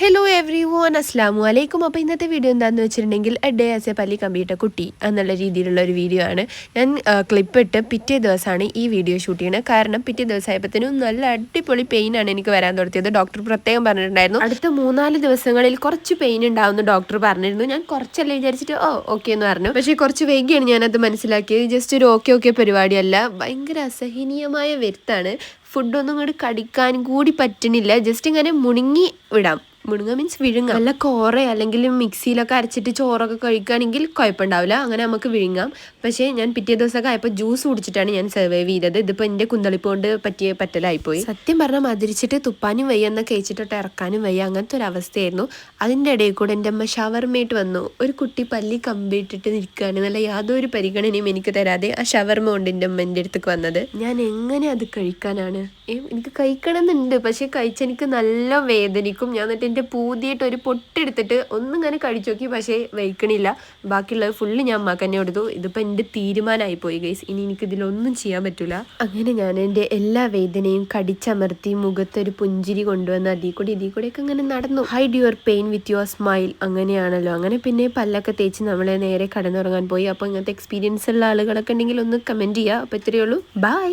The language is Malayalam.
ഹലോ എവ്രി വൺ അസ്ലാമു അലൈക്കും അപ്പോൾ ഇന്നത്തെ വീഡിയോ എന്താണെന്ന് വെച്ചിട്ടുണ്ടെങ്കിൽ എ ഡേ ആസ് എ പല്ലി കമ്പ്യൂട്ടർ കുട്ടി എന്നുള്ള രീതിയിലുള്ള ഒരു വീഡിയോ ആണ്. ഞാൻ ക്ലിപ്പിട്ട് പിറ്റേ ദിവസമാണ് ഈ വീഡിയോ ഷൂട്ട് ചെയ്യുന്നത് കാരണം പിറ്റേ ദിവസമായപ്പോഴത്തേനും നല്ല അടിപൊളി പെയിൻ ആണ് എനിക്ക് വരാൻ തുടങ്ങിയത്. ഡോക്ടർ പ്രത്യേകം പറഞ്ഞിട്ടുണ്ടായിരുന്നു. അടുത്ത മൂന്നാൽ ദിവസങ്ങളിൽ കുറച്ച് പെയിൻ ഉണ്ടാവുമെന്ന് ഡോക്ടർ പറഞ്ഞിരുന്നു. ഞാൻ കുറച്ചല്ലേ വിചാരിച്ചിട്ട് ഓ ഓക്കെ എന്ന് പറഞ്ഞു. പക്ഷേ കുറച്ച് വൈകിയാണ് ഞാനത് മനസ്സിലാക്കിയത്. ജസ്റ്റ് ഒരു ഓക്കെ ഓക്കെ പരിപാടിയല്ല. ഭയങ്കര അസഹനീയമായ വരുത്താണ് ഫുഡൊന്നും ഇങ്ങോട്ട് കടിക്കാൻ കൂടി പറ്റണില്ല ജസ്റ്റ് ഇങ്ങനെ മുണുങ്ങി വിടാം. മുണുങ്ങ മീൻസ് വിഴുങ്ങ. നല്ല കോറ അല്ലെങ്കിൽ മിക്സിയിലൊക്കെ അരച്ചിട്ട് ചോറൊക്കെ കഴിക്കുകയാണെങ്കിൽ കുഴപ്പമുണ്ടാവില്ല. അങ്ങനെ നമുക്ക് വിഴുങ്ങാം. പക്ഷേ ഞാൻ പിറ്റേ ദിവസമൊക്കെ ആയപ്പോൾ ജ്യൂസ് കുടിച്ചിട്ടാണ് ഞാൻ സർവൈവ് ചെയ്തത്. ഇതിപ്പോൾ എന്റെ കുന്തളിപ്പ് കൊണ്ട് പറ്റിയ പറ്റലായിപ്പോയി. സത്യം പറഞ്ഞാൽ മതിരിച്ചിട്ട് തുപ്പാനും വയ്യ എന്നൊക്കെ കഴിച്ചിട്ടോട്ട് ഇറക്കാനും വയ്യ. അങ്ങനത്തെ ഒരു അവസ്ഥയായിരുന്നു. അതിന്റെ ഇടയിൽ കൂടെ എന്റെ അമ്മ ഷവർമേറ്റ് വന്നു. ഒരു കുട്ടി പല്ലി കമ്പിട്ടിട്ട് നിൽക്കുകയാണ്. നല്ല യാതൊരു പരിഗണനയും എനിക്ക് തരാതെ ആ ഷവർമ കൊണ്ട് എന്റെ അമ്മ എന്റെ അടുത്തേക്ക് വന്നത്. ഞാൻ എങ്ങനെ അത് കഴിക്കാനാണ്? ഏ, എനിക്ക് കഴിക്കണം എന്നുണ്ട് പക്ഷെ കഴിച്ചെനിക്ക് നല്ല വേദനിക്കും. ഞാൻ എന്നിട്ട് എന്റെ പൂതിയിട്ട് ഒരു പൊട്ടെടുത്തിട്ട് ഒന്നും ഇങ്ങനെ കഴിച്ചു നോക്കി പക്ഷേ വയ്ക്കണില്ല. ബാക്കിയുള്ളത് ഫുള്ള് ഞാൻ അമ്മയ്ക്ക് കൊടുത്തു. ഇതിപ്പോൾ എന്റെ തീരുമാനമായി പോയി ഗൈസ് ഇനി എനിക്ക് ഇതിലൊന്നും ചെയ്യാൻ പറ്റില്ല അങ്ങനെ ഞാൻ എന്റെ എല്ലാ വേദനയും കടിച്ചമർത്തി മുഖത്തൊരു പുഞ്ചിരി കൊണ്ടുവന്ന് അതിൽ കൂടി ഇതിൽ കൂടെയൊക്കെ അങ്ങനെ നടന്നു. Hide your pain with your smile അങ്ങനെയാണല്ലോ. അങ്ങനെ പിന്നെ പല്ലൊക്കെ തേച്ച് നമ്മളെ നേരെ കടന്നുറങ്ങാൻ പോയി. അപ്പോൾ ഇങ്ങനത്തെ എക്സ്പീരിയൻസ് ഉള്ള ആളുകളൊക്കെ ഉണ്ടെങ്കിൽ ഒന്ന് കമന്റ് ചെയ്യുക അപ്പോൾ ഇത്രയേ ഉള്ളൂ. ബൈ